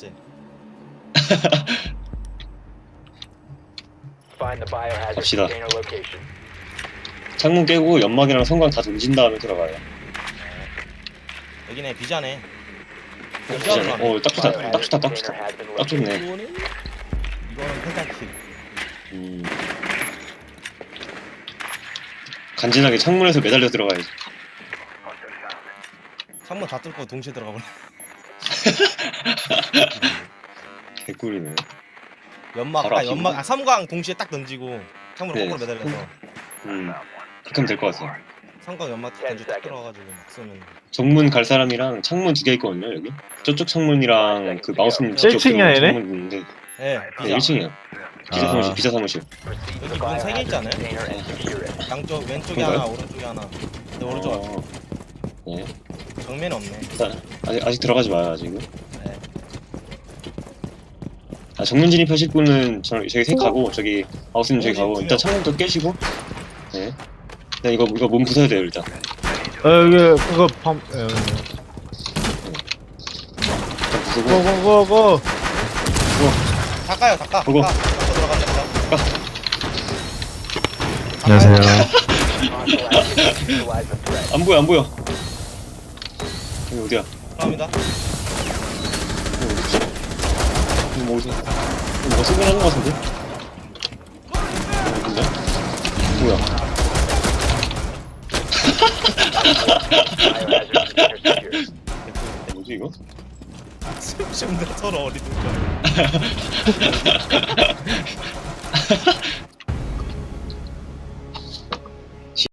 삭제. Find the biohazard 갑시다. container location. 창문 깨고 연막이랑 성광 다 던진 다음에 들어가요. 여기네 비자네. 비자네. 어, 딱 좋다. 딱 좋다. 딱 좋다. 딱 좋네. 이거는 이거는 펜타킬. 음. 간지나게 창문에서 매달려 들어가야지. 창문 다 뚫고 동시에 들어가 버려. 개꿀이네. 연막 바로 아. 연막 아 삼광 동시에 딱 던지고 창문 네. 거꾸로 매달려서 음. 하면 될것 같아요. 삼광 연막 딱 던지고 딱 들어가가지고 막 쏘면. 정문 갈 사람이랑 창문 두 개 있거든요, 여기. 저쪽 창문이랑 그 마우스님 직접 1층이야, 들어온 얘네? 창문 있는데. 예, 네, 비자. 1층이에요. 기자 아. 사무실, 기자 사무실. Proceed to 여기 문 세개 biohazard 있잖아요. 양쪽 왼쪽에 그런가요? 하나 오른쪽에 하나. 근데 오른쪽 어. 네. 정면 없네. 일단 아직, 아직 들어가지 마요, 아직은. 네. 아, 정문 진입하실 분은 저, 저기 색 가고, 저기 마우스님 저기 가고, 일단 창문도 깨시고. 네. 일단 이거, 이거 몸 부숴야 돼요, 일단. 어 여기 그거 펌 어, 일단 부수고. 고고 고고 닦아요, 닦아. 그거. 닦아. 안녕하세요. 안 보여, 안 보여. 여기 어디야? 감사합니다. 여기 어디지? 이거 뭐 어디서? 이거 뭐가 쓰긴 하는 것 같은데? 어딘데? 뭐야? Biohazard container secure. 뭐지 이거? 숨 쉬는데 서로 어디든 거.